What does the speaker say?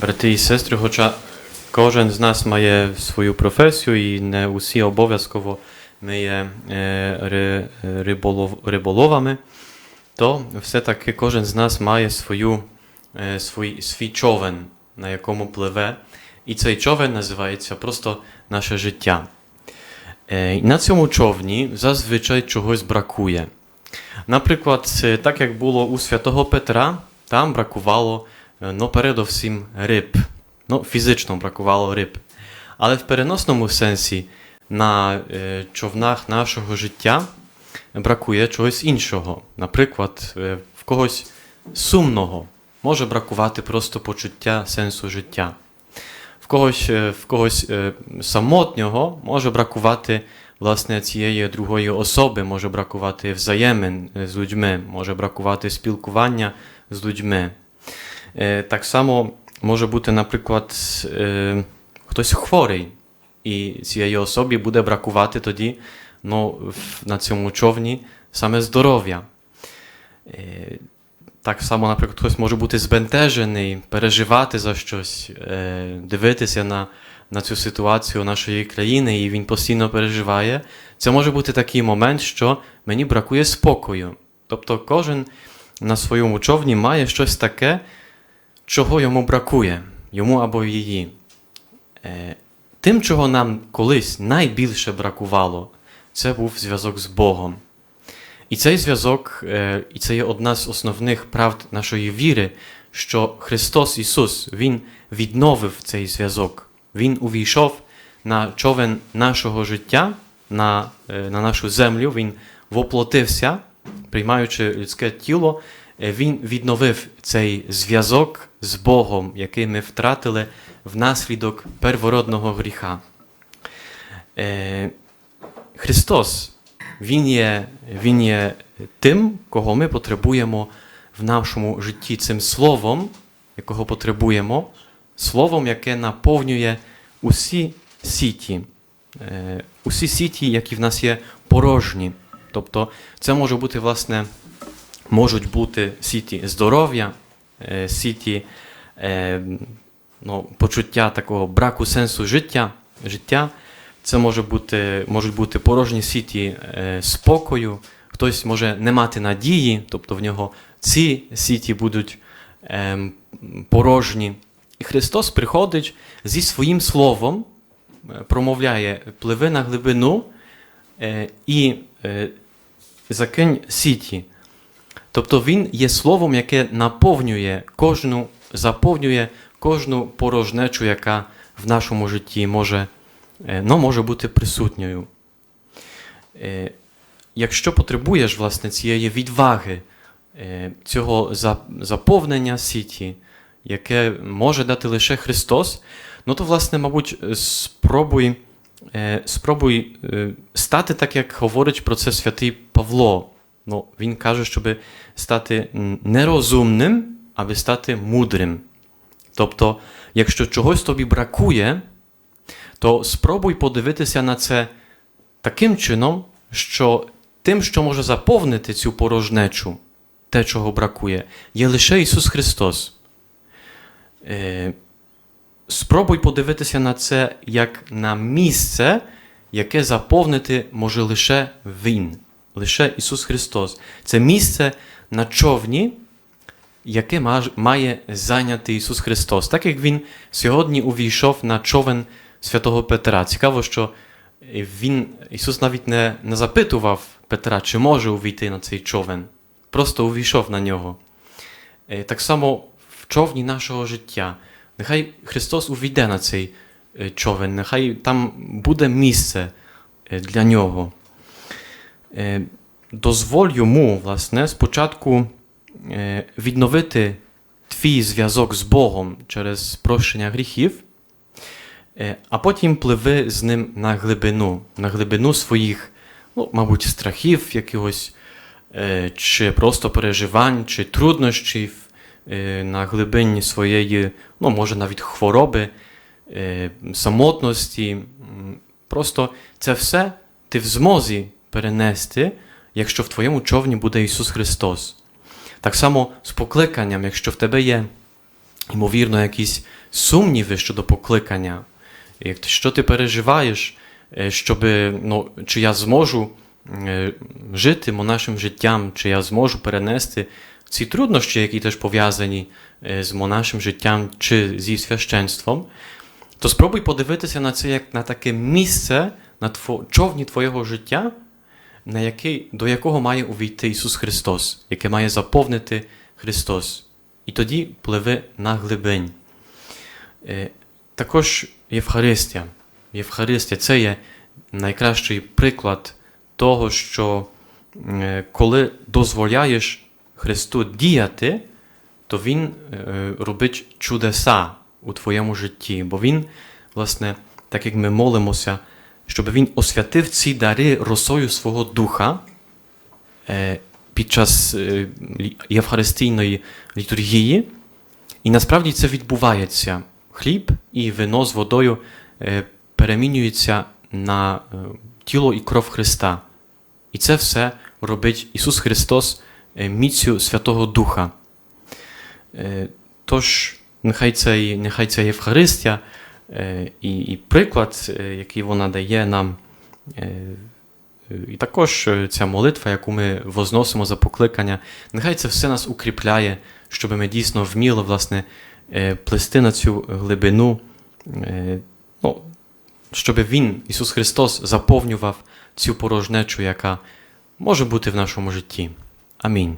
Брати і сестри, хоча кожен з нас має свою професію і не усі обов'язково ми є е, ри, риболов, риболовами, то все-таки кожен з нас має свою, е, свій, свій човен, на якому пливе. І цей човен називається просто наше життя. Е, на цьому човні зазвичай чогось бракує. Наприклад, так як було у святого Петра, там бракувало е, ну, передовсім риб. Ну, фізично бракувало риб. Але в переносному сенсі на е, човнах нашого життя бракує чогось іншого. Наприклад, е, в когось сумного може бракувати просто почуття сенсу життя. В когось, е, в когось е, самотнього може бракувати власне цієї другої особи, може бракувати взаємин е, з людьми, може бракувати спілкування з людьми. Е, Так само може бути, наприклад, е, хтось хворий, і цієї особі буде бракувати тоді ну, на цьому човні саме здоров'я. Е, Так само, наприклад, хтось може бути збентежений, переживати за щось, дивитися на, на цю ситуацію нашої країни, і він постійно переживає. Це може бути такий момент, що мені бракує спокою. Тобто кожен на своєму човні має щось таке, чого йому бракує, йому або її. Е, Тим, чого нам колись найбільше бракувало, це був зв'язок з Богом. І цей зв'язок, е, і це є одна з основних правд нашої віри, що Христос Ісус Він відновив цей зв'язок. Він увійшов на човен нашого життя, на, е, на нашу землю, Він воплотився, приймаючи людське тіло, Він відновив цей зв'язок з Богом, який ми втратили внаслідок первородного гріха. Е, Христос, Він є, Він є тим, кого ми потребуємо в нашому житті цим словом, якого потребуємо, словом, яке наповнює усі сіті, е, усі сіті, які в нас є порожні. Тобто це може бути, власне, можуть бути сіті здоров'я, сіті е, ну, почуття такого браку сенсу життя, життя. Це може бути, можуть бути порожні сіті е, спокою, хтось може не мати надії, тобто в нього ці сіті будуть ем, порожні. І Христос приходить зі своїм словом, е, промовляє пливи на глибину е, і е, закинь сіті. Тобто Він є словом, яке наповнює кожну, заповнює кожну порожнечу, яка в нашому житті може, е, ну, може бути присутньою. Е, Якщо потребуєш власне, цієї відваги, е, цього заповнення сіті, яке може дати лише Христос, ну то, власне, мабуть, спробуй, спробуй стати так, як говорить про це святий Павло. Ну, він каже, щоб стати м, не розумним, аби стати мудрим. Тобто, якщо чогось тобі бракує, то спробуй подивитися на це таким чином, що тим, що може заповнити цю порожнечу, те, чого бракує, є лише Ісус Христос. Е, Спробуй подивитися на це як на місце, яке заповнити може лише Він, лише Ісус Христос. Це місце на човні, яке має зайняти Ісус Христос. Так як Він сьогодні увійшов на човен святого Петра. Цікаво, що він, Ісус навіть не, не запитував Петра, чи може увійти на цей човен. Просто увійшов на нього. Е, Так само в човні нашого життя. Нехай Христос увійде на цей е, човен, нехай там буде місце е, для нього. Е, Дозволь йому, власне, спочатку е, відновити твій зв'язок з Богом через прощення гріхів, е, а потім пливи з ним на глибину, на глибину своїх, ну, мабуть, страхів якихось, чи просто переживань, чи труднощів на глибині своєї, ну, може, навіть хвороби, самотності. Просто це все ти в змозі перенести, якщо в твоєму човні буде Ісус Христос. Так само з покликанням, якщо в тебе є ймовірно, якісь сумніви щодо покликання, що ти переживаєш, е, щоб, ну, чи я зможу е, жити монашим життям, чи я зможу перенести ці труднощі, які теж пов'язані е, з монашим життям чи зі священством, то спробуй подивитися на це як на таке місце на човні твого життя, на який, до якого має увійти Ісус Христос, яке має заповнити Христос. І тоді пливи на глибинь. Е, Також Євхаристія. Євхаристія це є найкращий приклад того, що е, коли дозволяєш Христу діяти, то Він е, робить чудеса у твоєму житті. Бо Він, власне, так як ми молимося, щоб Він освятив ці дари росою свого духа е, під час е, євхаристійної літургії. І насправді це відбувається. Хліб і вино з водою е, перемінюються на тіло і кров Христа. І це все робить Ісус Христос міцю Святого Духа. Тож, нехай це, нехай це Євхаристія і, і приклад, е, який вона дає нам. е, е, І також е, ця молитва, яку ми возносимо за покликання, нехай це все нас укріпляє, щоб ми дійсно вміли власне, е, плести на цю глибину, е, ну, щоб Він, Ісус Христос, заповнював цю порожнечу, яка може бути в нашому житті. Амінь.